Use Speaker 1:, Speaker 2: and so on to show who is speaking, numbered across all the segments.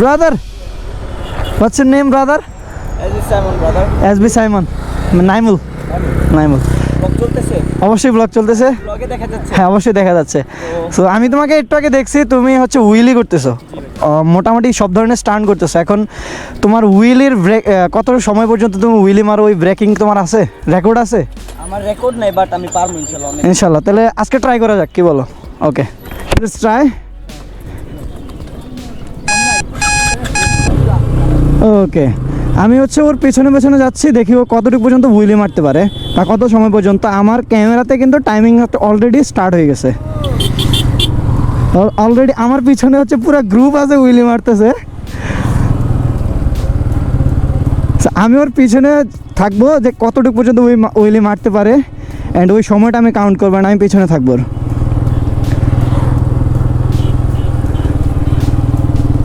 Speaker 1: Brother
Speaker 2: এই যে Simon brother
Speaker 1: S B Simon Naimul Naimul
Speaker 2: blog চলতেছে?
Speaker 1: অবশ্যই ব্লগ চলতেছে। হ্যাঁ অবশ্যই দেখা যাচ্ছে। তো আমি তোমাকে একটু আগে দেখছি তুমি হচ্ছে উইলি করতেছো। মোটামুটি সব ধরনের স্টান্ট করতেছো। এখন তোমার উইলির ব্রেক কত সময় পর্যন্ত তুমি উইলি মারো? ওই ব্রেকিং তোমার আছে? রেকর্ড আছে?
Speaker 2: আমার রেকর্ড নাই বাট আমি পারব ইনশাআল্লাহ অনেক।
Speaker 1: ইনশাল্লাহ। তাহলে আজকে ট্রাই করা যাক কি বলো? ওকে ট্রাই ওকে আমি হচ্ছে ওর পেছনে পেছনে যাচ্ছি, দেখি ও কতটুকু পর্যন্ত উইলি মারতে পারে বা কত সময় পর্যন্ত। আমার ক্যামেরাতে কিন্তু টাইমিং অলরেডি স্টার্ট হয়ে গেছে। অলরেডি আমার পিছনে হচ্ছে পুরো গ্রুপ আছে উইলি মারতেছে। আমি ওর পিছনে থাকব যে কতটুকু পর্যন্ত উইলি মারতে পারে। অ্যান্ড ওই সময়টা আমি কাউন্ট করব না, আমি পিছনে থাকব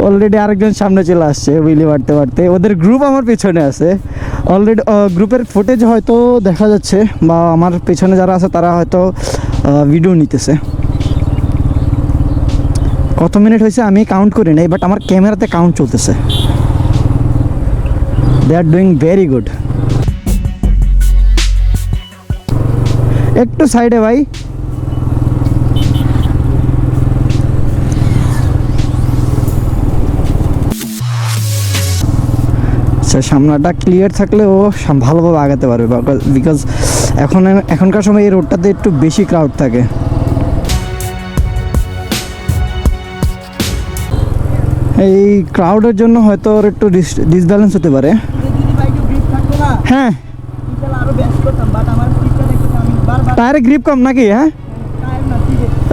Speaker 1: অলরেডি আরেকজন সামনে চলে আসছে উইলি মারতে মারতে ওদের গ্রুপ আমার পিছনে আছে। অলরেডি গ্রুপের ফুটেজ হয়তো দেখা যাচ্ছে, বা আমার পিছনে যারা আছে তারা হয়তো ভিডিও নিতেছে। কত মিনিট হয়েছে আমি কাউন্ট করি নাই বাট আমার ক্যামেরাতে কাউন্ট চলতেছে। They are doing very good একটু সাইডে ভাই আচ্ছা সামনাটা ক্লিয়ার থাকলে ও ভালোভাবে আগাতে পারবে বিকজ এখন, এখনকার সময় এই রোডটাতে একটু বেশি ক্রাউড থাকে। এই ক্রাউডের জন্য হয়তো ওর একটু ডিসব্যালেন্স হতে পারে। হ্যাঁ। টায়ারে গ্রিপ কম নাকি হ্যাঁ?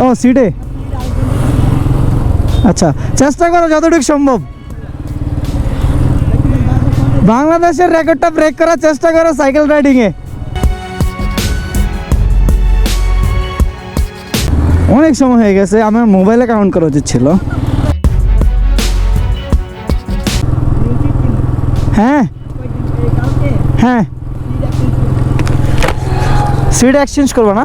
Speaker 1: ও সিটে আচ্ছা চেষ্টা করো যতটুকু সম্ভব। বাংলাদেশের রেকর্ডটা ব্রেক করার চেষ্টা করো সাইকেল রাইডিংয়ে। অনেক সময় হয়ে গেছে, আমার মোবাইলে কাউন্ট করা উচিত ছিল। হ্যাঁ। হ্যাঁ। সিট এক্সচেঞ্জ করব না।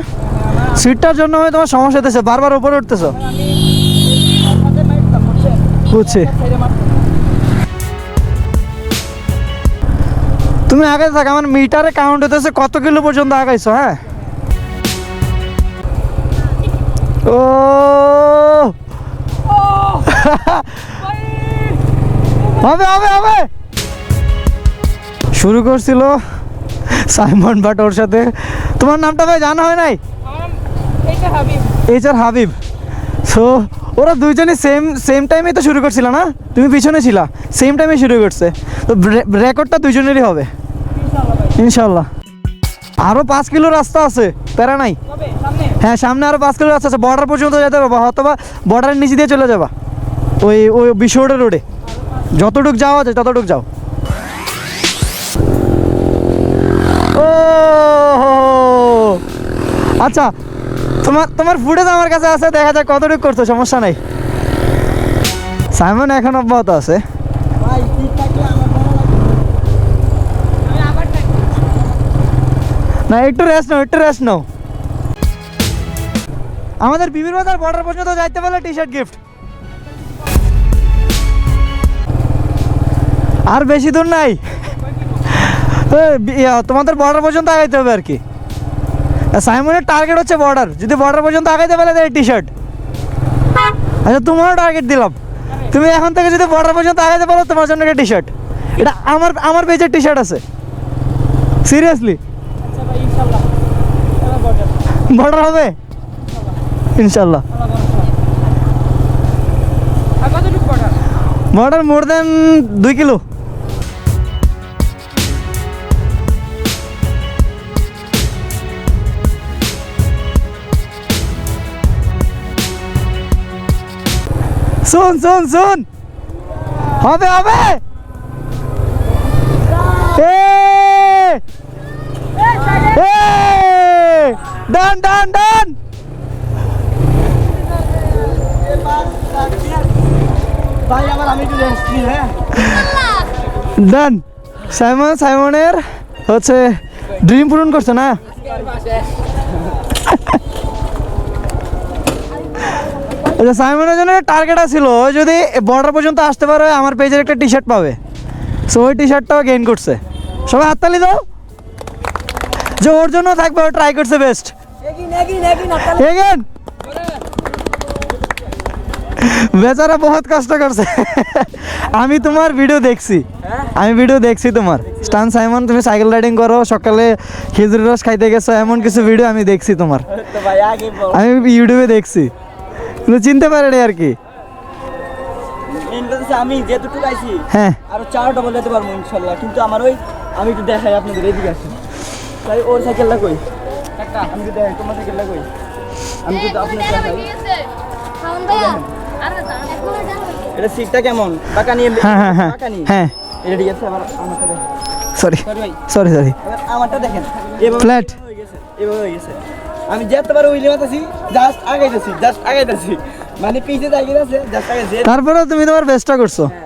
Speaker 1: সিটটার জন্য তোমার সমস্যা হতেছে বারবার উপরে উঠতেছো। বুঝছি। তুমি আগে থাক, আমার মিটারে কাউন্ট হতেছে কত কিলো পর্যন্ত আগাইছো হ্যাঁ? ও! হবে হবে হবে! শুরু করছিল সাইমন বাট ওর সাথে। তোমার নামটা ভাই জানা হয় নাই? H R Habib. সো ওরা দুইজনে সেম সেম টাইমে তো শুরু করছিল না? তুমি পিছনে ছিলা সেম টাইমে শুরু করছে। তো রেকর্ডটা দুইজনেরই হবে। ইনশাল্লাহ আরও পাঁচ কিলো রাস্তা আছে প্যারা নাই। হ্যাঁ সামনে আরও পাঁচ কিলো রাস্তা আছে বর্ডার পর্যন্ত যেতে পারবা অথবা বর্ডারের নিচে দিয়ে চলে যাবা। ওই ওই বিশ্ব রোডের রোডে যতটুক যাওয়া যায় ততটুক যাও। ও আচ্ছা তোমার তোমার ফুটেজ আমার কাছে আছে দেখা যাক কতটুকু করছ সমস্যা নাই। সাইমন এখন অব্যাহত আছে
Speaker 2: ভাই ঠিক থাকলে আমার ভালো লাগবে
Speaker 3: আমি আবার থাকি
Speaker 1: না, একটু রেস্ট নাও, একটু রেস্ট নাও। আমাদের বিবির বাজার বর্ডার পর্যন্ত যাইতে পারলে টি শার্ট গিফট আর বেশি দূর নাই। তোমাদের বর্ডার পর্যন্ত আগাইতে হবে আর কি। সাইমনের টার্গেট হচ্ছে বর্ডার যদি বর্ডার পর্যন্ত আগাইতে পারলে তাহলে টি শার্ট আচ্ছা তোমারও টার্গেট দিলাম। তুমি এখন থেকে যদি বর্ডার পর্যন্ত আগাইতে পারো, তোমার জন্য একটা টি শার্ট এটা আমার আমার পেজের টি শার্ট আছে। সিরিয়াসলি
Speaker 3: আচ্ছা ভাই ইনশাআল্লাহ এবার বর্ডার
Speaker 1: হবে? ইনশাল্লাহ
Speaker 3: বর্ডার
Speaker 1: মোর দেন দুই কিলো। শুন শুন শুন। হবে হবে। ডান ডান ডান।
Speaker 2: ভাই আবার আমি একটু রেস্ট নিই হ্যাঁ?
Speaker 1: ডান সাইমন সাইমনের হচ্ছে ড্রিম পূরণ করছে না? যে সাইমনের জন্য টার্গেট ছিল ও যদি বর্ডার পর্যন্ত আসতে পারে আমার পেজের একটা টি শার্ট পাবে। সো ওই টি শার্টটাও গেইন করছে। সবাই হাততালি দাও। যে ওর জন্য থাকবে ও ট্রাই করছে বেস্ট
Speaker 2: এগিন
Speaker 1: বেচারা বহুত কষ্ট করছে। আমি তোমার ভিডিও দেখছি। আমি ভিডিও দেখছি তোমার। স্টান সাইমন তুমি সাইকেল রাইডিং করো সকালে খেজুর রস খাইতে গেছো এমন কিছু ভিডিও আমি দেখছি তোমার।
Speaker 2: বল।
Speaker 1: আমি ইউটিউবে দেখছি। কিন্তু চিনতে পারেনি আর কি।
Speaker 2: আমি যেটুকু আইছি
Speaker 1: হ্যাঁ।
Speaker 2: আরও চার ডবল যেতে পারব ইনশাল্লাহ। কিন্তু আমার ওই আমি একটু দেখাই আপনাদের এদিকে আসেন। তাই ওর সাইকেলটা কই? আমি তোমার আপনার দেখাই এটা সিটটা কেমন? টাকা নিয়ে
Speaker 1: হ্যাঁ হ্যাঁ হ্যাঁ।
Speaker 2: টাকা
Speaker 1: হ্যাঁ।
Speaker 2: এটা ঠিক আছে আবার আমারটা দেখেন।
Speaker 1: সরি
Speaker 2: সরি
Speaker 1: সরি সরি
Speaker 2: আমারটা দেখেন। এভাবে. হয়ে গেছে এভাবে হয়ে গেছে। আমি উইলে মাতাছি জাস্ট আগাইতেছি জাস্ট আগাইতেছি। মানে পিছে যাই গেছে জাস্ট
Speaker 1: তারপরে তুমি তোমার বেস্টটা করছ।
Speaker 2: এরপর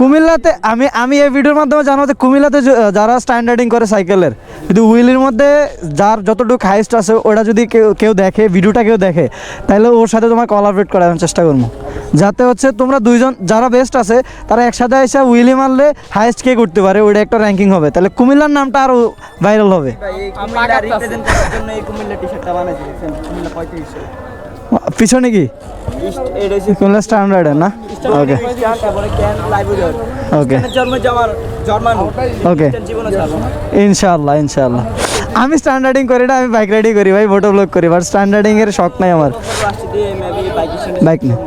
Speaker 1: কুমিল্লাতে আমি আমি এই ভিডিওর মাধ্যমে জানাব যে কুমিল্লাতে যারা স্ট্যান্ডার্ডিং করে সাইকেলের যদি হুইলের মধ্যে যার যতটুকু হাইস্ট আছে ওটা যদি কেউ কেউ দেখে ভিডিওটা কেউ দেখে তাহলে ওর সাথে তোমার কলাবরেট করার চেষ্টা করব। যাতে হচ্ছে তোমরা দুইজন যারা বেস্ট আছে তারা একসাথে এসে উইলি মারলে হাইস্ট কে করতে পারে ওইটা একটা র্যাঙ্কিং হবে। তাহলে কুমিল্লার নামটা আরও ভাইরাল হবে। পিছনে কি? কুমিল্লা স্ট্যান্ডার্ডের না? ওকে ওকে ওকে
Speaker 2: না
Speaker 1: ইনশাআল্লাহ ইনশাআল্লাহ। আমি স্ট্যান্ডার্ডিং করি না, আমি বাইক রাইডিং করি ভাই ফটো ব্লগ করি বাট স্ট্যান্ডার্ডিং এর শখ নাই আমার। বাইক নেই।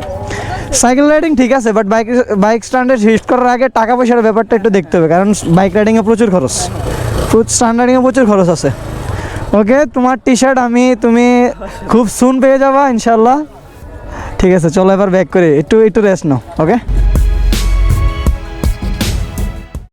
Speaker 1: সাইকেল রাইডিং ঠিক আছে but bike bike standard shift করার আগে টাকা পয়সার ব্যাপারটা একটু দেখতে হবে, কারণ বাইক রাইডিংয়ে প্রচুর খরচ। স্ট্যান্ডার্ডিংয়ে প্রচুর খরচ আছে। ওকে, তোমার টি শার্ট আমি, তুমি খুব সুন পেয়ে যাবা ইনশাল্লাহ ঠিক আছে, চলো এবার ব্যাক করে। একটু একটু রেস্ট নাও ওকে